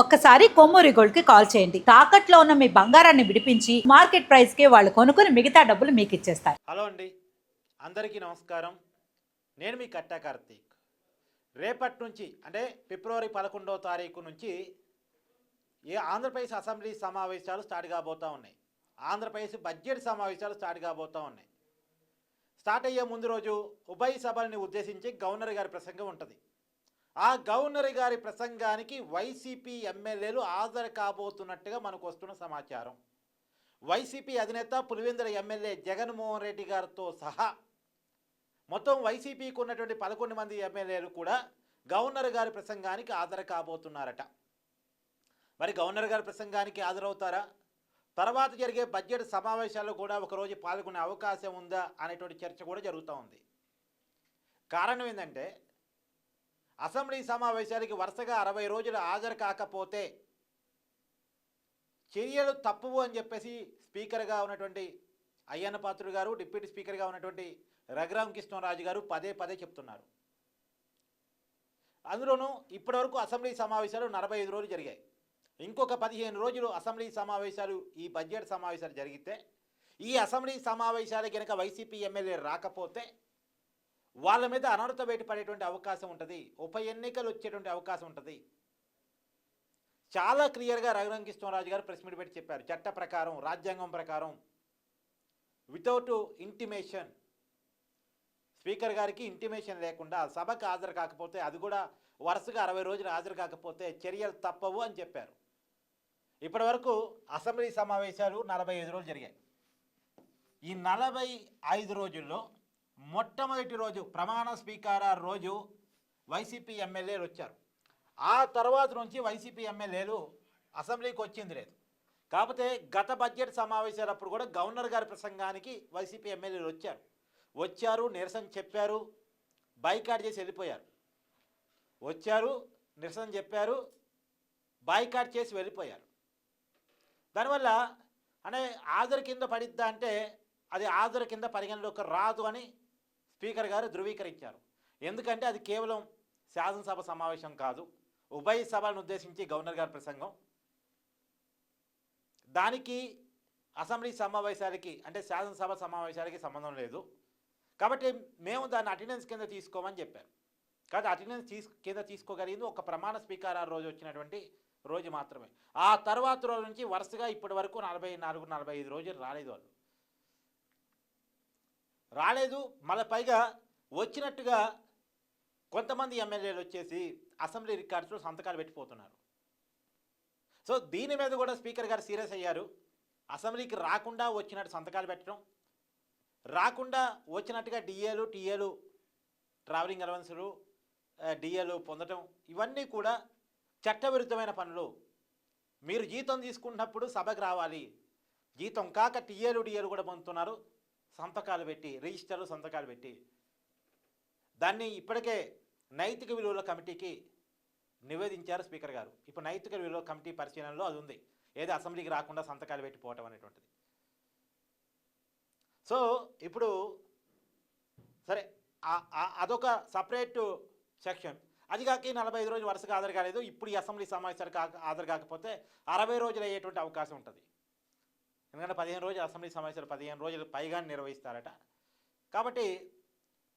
ఒక్కసారి కొమ్మూరి గోల్డ్కి కాల్ చేయండి. తాకట్లో ఉన్న మీ బంగారాన్ని విడిపించి మార్కెట్ ప్రైస్కి వాళ్ళు కొనుక్కుని మిగతా డబ్బులు మీకు ఇచ్చేస్తారు. హలో అండి. అందరికీ నమస్కారం. నేను మీ కట్టా కార్తీక్. రేపటి నుంచి అంటే ఫిబ్రవరి పదకొండవ తారీఖు నుంచి ఏ ఆంధ్రప్రదేశ్ అసెంబ్లీ సమావేశాలు స్టార్ట్ కాబోతూ ఉన్నాయి. ఆంధ్రప్రదేశ్ బడ్జెట్ సమావేశాలు స్టార్ట్ కాబోతూ ఉన్నాయి. స్టార్ట్ అయ్యే ముందు రోజు ఉభయ సభల్ని ఉద్దేశించి గవర్నర్ గారి ప్రసంగం ఉంటుంది. ఆ గవర్నర్ గారి ప్రసంగానికి వైసీపీ ఎమ్మెల్యేలు హాజరు కాబోతున్నట్టుగా మనకు వస్తున్న సమాచారం. వైసీపీ అధినేత పులివెందుల ఎమ్మెల్యే జగన్మోహన్ రెడ్డి గారితో సహా మొత్తం వైసీపీకి ఉన్నటువంటి పదకొండు మంది ఎమ్మెల్యేలు కూడా గవర్నర్ గారి ప్రసంగానికి హాజరు కాబోతున్నారట. మరి గవర్నర్ గారి ప్రసంగానికి హాజరవుతారా? తర్వాత జరిగే బడ్జెట్ సమావేశాల్లో కూడా ఒకరోజు పాల్గొనే అవకాశం ఉందా అనేటువంటి చర్చ కూడా జరుగుతూ ఉంది. కారణం ఏంటంటే అసెంబ్లీ సమావేశానికి వరుసగా అరవై రోజులు హాజరు కాకపోతే చర్యలు తప్పువు అని చెప్పేసి స్పీకర్గా ఉన్నటువంటి అయ్యన్న పాత్రుడు గారు డిప్యూటీ స్పీకర్గా ఉన్నటువంటి రఘురామ్ కృష్ణరాజు గారు పదే పదే చెప్తున్నారు. అందులోనూ ఇప్పటివరకు అసెంబ్లీ సమావేశాలు నలభై ఐదు రోజులు జరిగాయి. ఇంకొక పదిహేను రోజులు అసెంబ్లీ సమావేశాలు ఈ బడ్జెట్ సమావేశాలు జరిగితే ఈ అసెంబ్లీ సమావేశాలు కనుక వైసీపీ ఎమ్మెల్యే రాకపోతే వాళ్ళ మీద అనర్హత బయటపడేటువంటి పడేటువంటి అవకాశం ఉంటుంది. ఉప ఎన్నికలు వచ్చేటువంటి అవకాశం ఉంటుంది. చాలా క్లియర్గా రఘురామ రాజు గారు ప్రెస్ మీట్ పెట్టి చెప్పారు. చట్ట ప్రకారం రాజ్యాంగం ప్రకారం వితౌట్ ఇంటిమేషన్ స్పీకర్ గారికి ఇంటిమేషన్ లేకుండా సభకు హాజరు కాకపోతే అది కూడా వరుసగా అరవై రోజులు హాజరు కాకపోతే చర్యలు తప్పవు అని చెప్పారు. ఇప్పటి వరకు అసెంబ్లీ సమావేశాలు నలభై ఐదు రోజులు జరిగాయి. ఈ నలభై ఐదు రోజుల్లో మొట్టమొదటి రోజు ప్రమాణ స్వీకార రోజు వైసీపీ ఎమ్మెల్యేలు వచ్చారు. ఆ తర్వాత నుంచి వైసీపీ ఎమ్మెల్యేలు అసెంబ్లీకి వచ్చింది లేదు. కాకపోతే గత బడ్జెట్ సమావేశాలప్పుడు కూడా గవర్నర్ గారి ప్రసంగానికి వైసీపీ ఎమ్మెల్యేలు వచ్చారు. వచ్చారు నిరసన చెప్పారు బైకాట్ చేసి వెళ్ళిపోయారు. వచ్చారు నిరసన చెప్పారు బాయ్కాట్ చేసి వెళ్ళిపోయారు. దానివల్ల అనే హాజరు కింద పడిద్దా అంటే అది హాజరు కింద పరిగణలోకి రాదు అని స్పీకర్ గారు ధృవీకరించారు. ఎందుకంటే అది కేవలం శాసనసభ సమావేశం కాదు ఉభయ సభలను ఉద్దేశించి గవర్నర్ గారి ప్రసంగం. దానికి అసెంబ్లీ సమావేశాలకి అంటే శాసనసభ సమావేశాలకి సంబంధం లేదు. కాబట్టి మేము దాన్ని అటెండెన్స్ కింద తీసుకోమని చెప్పారు. కాబట్టి అటెండెన్స్ తీసు కింద తీసుకోగలిగింది ఒక ప్రమాణ స్పీకర్ ఆ రోజు వచ్చినటువంటి రోజు మాత్రమే. ఆ తర్వాత రోజు నుంచి వరుసగా ఇప్పటి వరకు నలభై నాలుగు నలభై ఐదు రోజులు రాలేదు వాళ్ళు. రాలేదు. మళ్ళీ పైగా వచ్చినట్టుగా కొంతమంది ఎమ్మెల్యేలు వచ్చేసి అసెంబ్లీ రికార్డ్స్లో సంతకాలు పెట్టిపోతున్నారు. సో దీని మీద కూడా స్పీకర్ గారు సీరియస్ అయ్యారు. అసెంబ్లీకి రాకుండా వచ్చినట్టు సంతకాలు పెట్టడం రాకుండా వచ్చినట్టుగా డిఏలు టీఏలు ట్రావెలింగ్ అలవెన్సులు డిఏలు పొందటం ఇవన్నీ కూడా చట్టవిరుద్ధమైన పనులు. మీరు జీతం తీసుకున్నప్పుడు సభకు రావాలి. జీతం కాక టీఏలు డిఏలు కూడా పొందుతున్నారు. సంతకాలు పెట్టి రిజిస్టర్లు సంతకాలు పెట్టి దాన్ని ఇప్పటికే నైతిక విలువల కమిటీకి నివేదించారు స్పీకర్ గారు. ఇప్పుడు నైతిక విలువల కమిటీ పరిశీలనలో అది ఉంది. ఏది అసెంబ్లీకి రాకుండా సంతకాలు పెట్టిపోవటం అనేటువంటిది. సో ఇప్పుడు సరే అదొక సపరేట్ సెక్షన్. అది కాక నలభై ఐదు రోజులు వరుసగా ఆధారు కాలేదు ఇప్పుడు ఈ అసెంబ్లీ సమావేశాలకు ఆధారు కాకపోతే అరవై రోజులు అయ్యేటువంటి అవకాశం ఉంటుంది. ఎందుకంటే పదిహేను రోజులు అసెంబ్లీ సమావేశాలు పదిహేను రోజులు పైగా నిర్వహిస్తారట. కాబట్టి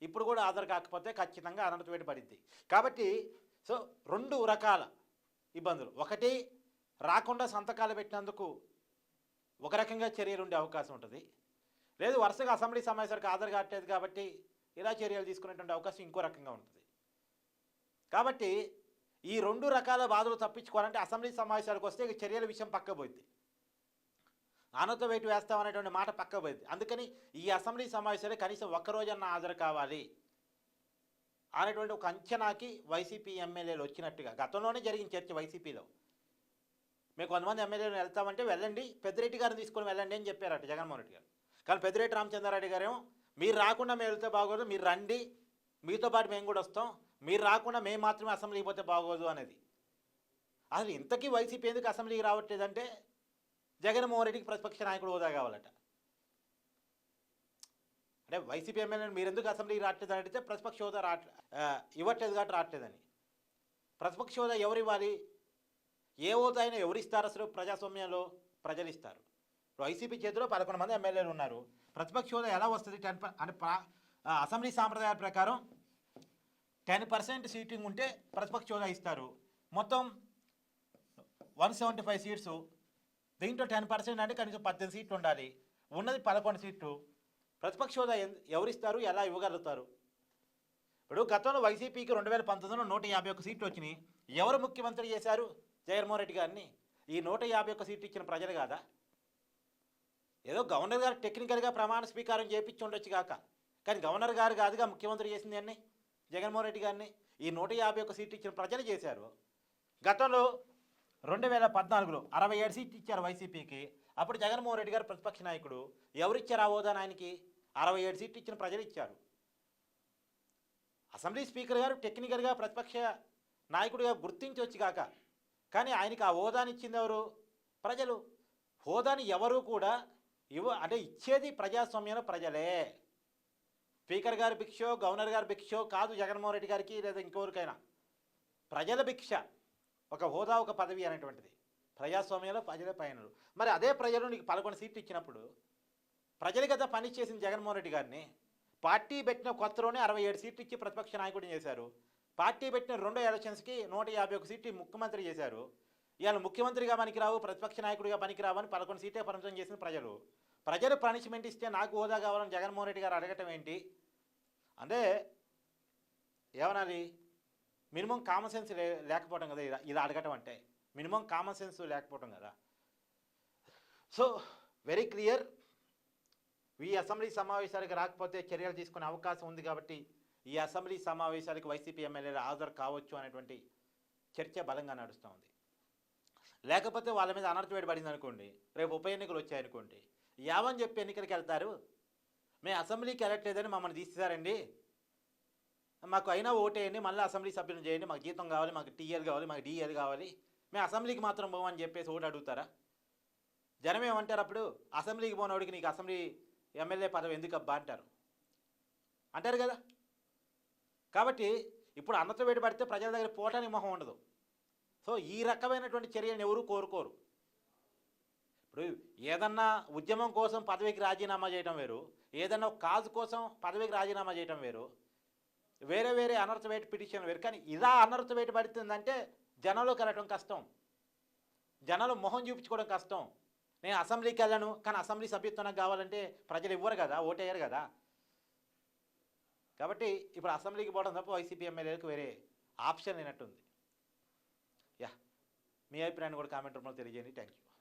ఇప్పుడు కూడా ఆధార్ కాకపోతే ఖచ్చితంగా అనర్హత వేటు పడింది కాబట్టి సో రెండు రకాల ఇబ్బందులు. ఒకటి రాకుండా సంతకాలు పెట్టినందుకు ఒక రకంగా చర్యలు ఉండే అవకాశం ఉంటుంది. లేదు వరుసగా అసెంబ్లీ సమావేశాలకు ఆధార్ కావట్లేదు కాబట్టి ఇలా చర్యలు తీసుకునేటువంటి అవకాశం ఇంకో రకంగా ఉంటుంది. కాబట్టి ఈ రెండు రకాల బాధలు తప్పించుకోవాలంటే అసెంబ్లీ సమావేశాలకు వస్తే ఇక చర్యల విషయం పక్కపోయింది ఆనత వేటు వేస్తామనేటువంటి మాట పక్క పోయింది. అందుకని ఈ అసెంబ్లీ సమావేశాలే కనీసం ఒక్కరోజన్నా హాజరు కావాలి అనేటువంటి ఒక అంచనాకి వైసీపీ ఎమ్మెల్యేలు వచ్చినట్టుగా గతంలోనే జరిగిన చర్చ వైసీపీలో. మేము కొంతమంది ఎమ్మెల్యేలు వెళ్తామంటే వెళ్ళండి పెద్దిరెడ్డి గారిని తీసుకొని వెళ్ళండి అని చెప్పారట జగన్మోహన్ రెడ్డి గారు. కానీ పెద్దిరెడ్డి రామచంద్రారెడ్డి గారేమో మీరు రాకుండా మేము వెళ్తే బాగోదు మీరు రండి మీతో పాటు మేము కూడా వస్తాం మీరు రాకుండా మేము మాత్రమే అసెంబ్లీకి పోతే బాగోదు అనేది. అసలు ఇంతకీ వైసీపీ ఎందుకు అసెంబ్లీకి రావట్లేదంటే జగన్మోహన్ రెడ్డికి ప్రతిపక్ష నాయకుడు హోదా కావాలట. అంటే వైసీపీ ఎమ్మెల్యేని మీరు ఎందుకు అసెంబ్లీకి రావట్లేదని అడిగితే ప్రతిపక్ష హోదా రావట్లే ఇవ్వట్లేదు కాబట్టి రావట్లేదని ప్రతిపక్ష హోదా ఎవరు ఇవ్వాలి ఏ హోదా అయినా ఎవరు ఇస్తారు అసలు? ప్రజాస్వామ్యంలో ప్రజలు ఇస్తారు ఇప్పుడు వైసీపీ చేతిలో పదకొండు మంది ఎమ్మెల్యేలు ఉన్నారు. ప్రతిపక్ష హోదా ఎలా వస్తుంది? టెన్ అంటే ప్రా- అసెంబ్లీ సాంప్రదాయాల ప్రకారం టెన్ పర్సెంట్ సీటింగ్ ఉంటే ప్రతిపక్ష హోదా ఇస్తారు. మొత్తం వన్ సెవెంటీ ఫైవ్ సీట్స్ దీంట్లో టెన్ పర్సెంట్ అంటే కనీసం పద్దెనిమిది సీట్లు ఉండాలి. ఉన్నది పదకొండు సీట్లు. ప్రతిపక్ష హోదా ఎవరిస్తారు ఎలా ఇవ్వగలుగుతారు? ఇప్పుడు గతంలో వైసీపీకి రెండు వేల పంతొమ్మిదిలో నూట యాభై ఒక్క సీట్లు వచ్చినాయి. ఎవరు ముఖ్యమంత్రి చేశారు? జగన్మోహన్ రెడ్డి గారిని. ఈ నూట యాభై ఒక్క సీట్లు ఇచ్చిన ప్రజలు కాదా? ఏదో గవర్నర్ గారు టెక్నికల్గా ప్రమాణ స్వీకారం చేపించి ఉండొచ్చు కాక. కానీ గవర్నర్ గారు కాదుగా ముఖ్యమంత్రి చేసింది అన్ని? జగన్మోహన్ రెడ్డి గారిని. ఈ నూట యాభై ఒక్క సీట్లు ఇచ్చిన ప్రజలు చేశారు. గతంలో రెండు వేల పద్నాలుగులో అరవై ఏడు సీట్లు ఇచ్చారు వైసీపీకి. అప్పుడు జగన్మోహన్ రెడ్డి గారు ప్రతిపక్ష నాయకుడు. ఎవరిచ్చారు ఆ హోదాను ఆయనకి? అరవై ఏడు సీట్లు ఇచ్చిన ప్రజలు ఇచ్చారు. అసెంబ్లీ స్పీకర్ గారు టెక్నికల్గా ప్రతిపక్ష నాయకుడిగా గుర్తించవచ్చు కాక కానీ ఆయనకి ఆ హోదాని ఇచ్చింది ఎవరు? ప్రజలు. హోదాని ఎవరు కూడా ఇవ్వ అంటే ఇచ్చేది ప్రజాస్వామ్యంలో ప్రజలే. స్పీకర్ గారి భిక్షో గవర్నర్ గారి భిక్షో కాదు జగన్మోహన్ రెడ్డి గారికి లేదా ఇంకెవరికైనా. ప్రజల భిక్ష. ఒక హోదా ఒక పదవి అనేటువంటిది. ప్రజాస్వామ్యంలో ప్రజల పయనులు. మరి అదే ప్రజలు నీకు పదకొండు సీట్లు ఇచ్చినప్పుడు ప్రజలు కదా పని చేసిన జగన్మోహన్ రెడ్డి గారిని పార్టీ పెట్టిన కొత్తలోనే అరవై ఏడు సీట్లు ఇచ్చి ప్రతిపక్ష నాయకుడిని చేశారు. పార్టీ పెట్టిన రెండో ఎలక్షన్స్కి నూట యాభై ఒక సీట్లు ముఖ్యమంత్రి చేశారు. ఇవాళ ముఖ్యమంత్రిగా పనికిరావు ప్రతిపక్ష నాయకుడిగా పనికిరావు అని పదకొండు సీట్లే పరిమితం చేసిన ప్రజలు. ప్రజలు పనిష్మెంట్ ఇస్తే నాకు హోదా కావాలని జగన్మోహన్ రెడ్డి గారు అడగటం ఏంటి? అంటే ఏమనాలి? మినిమం కామన్ సెన్స్ లేకపోవడం కదా ఇలా ఇది అడగటం అంటే. మినిమం కామన్ సెన్స్ లేకపోవడం కదా. సో వెరీ క్లియర్ ఈ అసెంబ్లీ సమావేశాలకు రాకపోతే చర్యలు తీసుకునే అవకాశం ఉంది కాబట్టి ఈ అసెంబ్లీ సమావేశాలకు వైసీపీ ఎమ్మెల్యేలు హాజరు కావచ్చు అనేటువంటి చర్చ బలంగా నడుస్తూ ఉంది. లేకపోతే వాళ్ళ మీద అనర్థవేడి పడింది అనుకోండి రేపు ఉప ఎన్నికలు వచ్చాయనుకోండి యావని చెప్పి ఎన్నికలకు వెళ్తారు. మేము అసెంబ్లీకి వెళ్ళట్లేదని మమ్మల్ని తీసేశారండి. మాకు అయినా ఓటేయండి మళ్ళీ అసెంబ్లీ సభ్యులు చేయండి మాకు జీతం కావాలి మాకు టీఎల్ కావాలి మాకు డిఎల్ కావాలి. మేము అసెంబ్లీకి మాత్రం పోమని చెప్పేసి ఓటు అడుగుతారా? జనం ఏమంటారు అప్పుడు? అసెంబ్లీకి పోనోడికి నీకు అసెంబ్లీ ఎమ్మెల్యే పదవి ఎందుకు అబ్బా అంటారు. అంటారు కదా. కాబట్టి ఇప్పుడు అన్నతో వేడి పడితే ప్రజల దగ్గర పోటానికి మొహం ఉండదు. సో ఈ రకమైనటువంటి చర్యలను ఎవరు కోరుకోరు. ఇప్పుడు ఏదన్నా ఉద్యమం కోసం పదవికి రాజీనామా చేయడం వేరు ఏదన్నా కాజు కోసం పదవికి రాజీనామా చేయడం వేరు వేరే వేరే అనర్థ వేటు పిటిషన్ వేరు. కానీ ఇలా అనర్థ వేటు పడుతుందంటే జనంలోకి వెళ్ళటం కష్టం. జనాలు మొహం చూపించుకోవడం కష్టం. నేను అసెంబ్లీకి వెళ్ళను కానీ అసెంబ్లీ సభ్యత్వం నాకు కావాలంటే ప్రజలు ఇవ్వరు కదా ఓటేయరు కదా. కాబట్టి ఇప్పుడు అసెంబ్లీకి పోవడం తప్ప వైసీపీ ఎమ్మెల్యేలకు వేరే ఆప్షన్ లేనట్టుంది. యా మీ అభిప్రాయాన్ని కూడా కామెంట్ రూపంలో తెలియజేయండి. Thank you